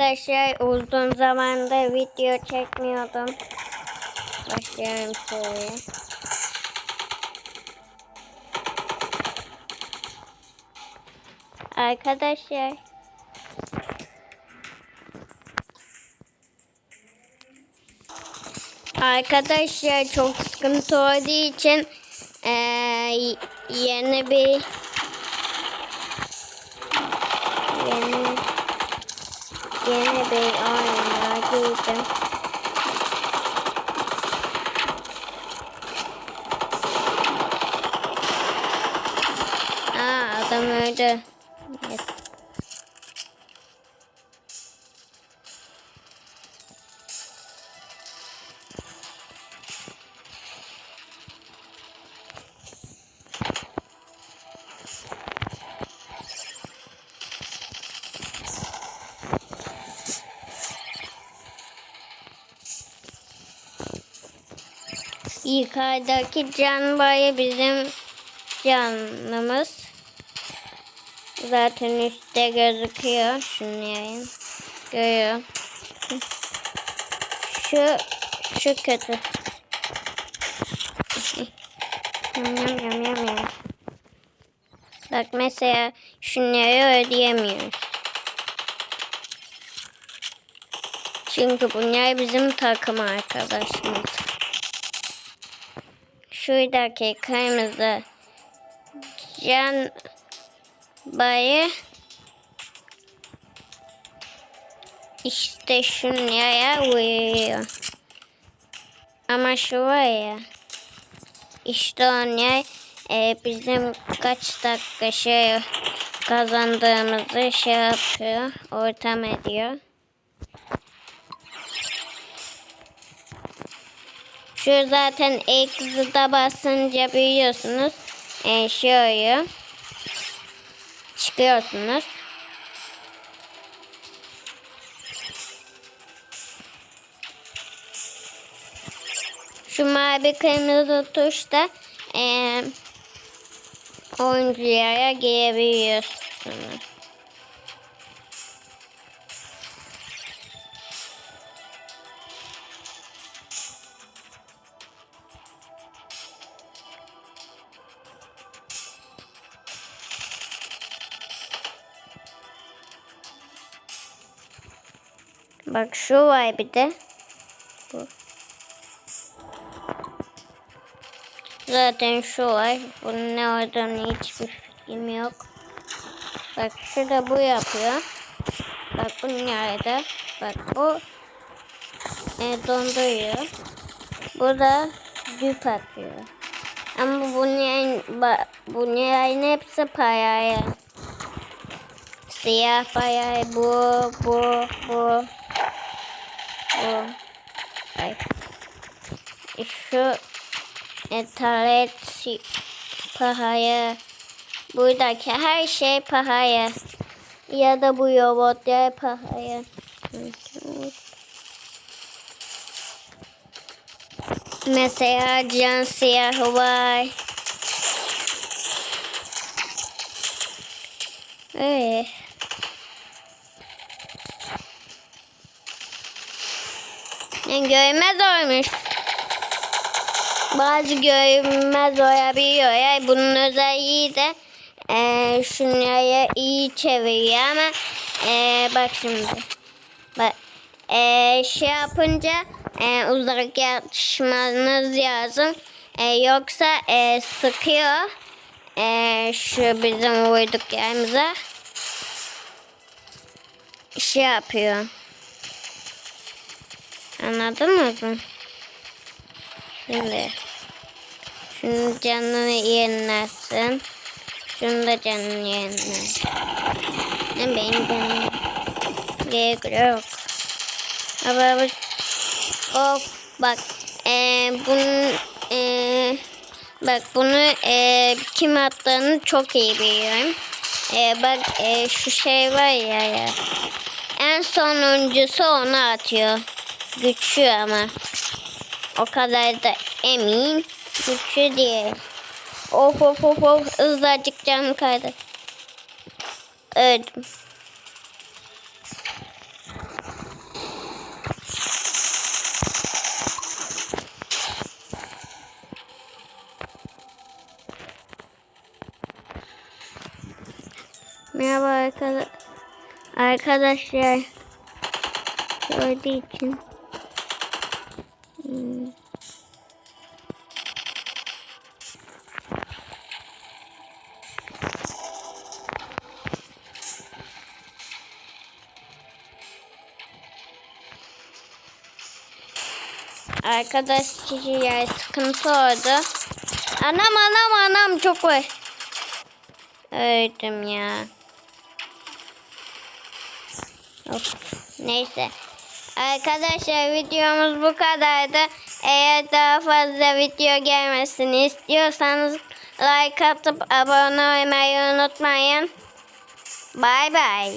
Arkadaşlar uzun zamandır video çekmiyordum. Başlayalım şöyle. Arkadaşlar. Arkadaşlar çok sıkıntı olduğu için eee, yeni bir yeni yeni bir oyuna girdim. Aa adam öldü. Yukarıdaki can bayı bizim canımız. Zaten üstte gözüküyor. Şunu yayın. Görüyorum. Şu şu kötü. Yam yam yam yam. Bak mesela şunları ödeyemiyoruz. Çünkü bunlar bizim takım arkadaşımız. Şuradaki kırmızı can bayı işte şuraya vuruyor. Ama şu var ya işte onlar e, bizim kaç dakika şey kazandığımızı şey yapıyor, ortam ediyor. Şu zaten X'de basınca biliyorsunuz. E, çıkıyorsunuz. Şu mavi kırmızı tuşta e, oyunculara girebiliyorsunuz. Bak şu var bir de. Bu. Zaten şu var. Bunun ne olduğunu hiçbir fikrim yok. Bak şurada bu yapıyor. Bak bu nerede? Bak bu e, donduruyor. Bu da düp atıyor. Ama ba- bunların hepsi paraya. Siyah paraya bu, bu, bu, bu. Ay. Şu etalet pahalı. Buradaki her şey pahalı. Ya da bu robotlar pahalı. Mesela can siyahı var. Öyle. Yani görmez olmuş. Bazı görünmez olabiliyor. Yani bunun özelliği de e, şunları iyi çeviriyor ama e, bak şimdi. Bak e, şey yapınca e, uzaklaşmanız lazım. E, yoksa e, sıkıyor. E, şu bizim vurduk yerimize. Şey yapıyor. Anladın mı? Şimdi şunun canını yenilersin. Şunu da canını yeniler. Ne benim canım. Gerek yok. Ama. Of bak. Ee, bunun ee, bak bunu ee, kim attığını çok iyi biliyorum. Ee, bak ee, şu şey var ya ya. En sonuncusu onu atıyor güçlü ama o kadar da emin güçlü diye. Of of of of hızlıcık canım kaydı. Öldüm. Merhaba arkadaşlar. Gördüğü için. Hmm. Arkadaşlar sıkıntı oldu. Anam anam anam çok var. Öldüm ya. Of, neyse. Arkadaşlar videomuz bu kadardı. Eğer daha fazla video gelmesini istiyorsanız like atıp abone olmayı unutmayın. Bay bay.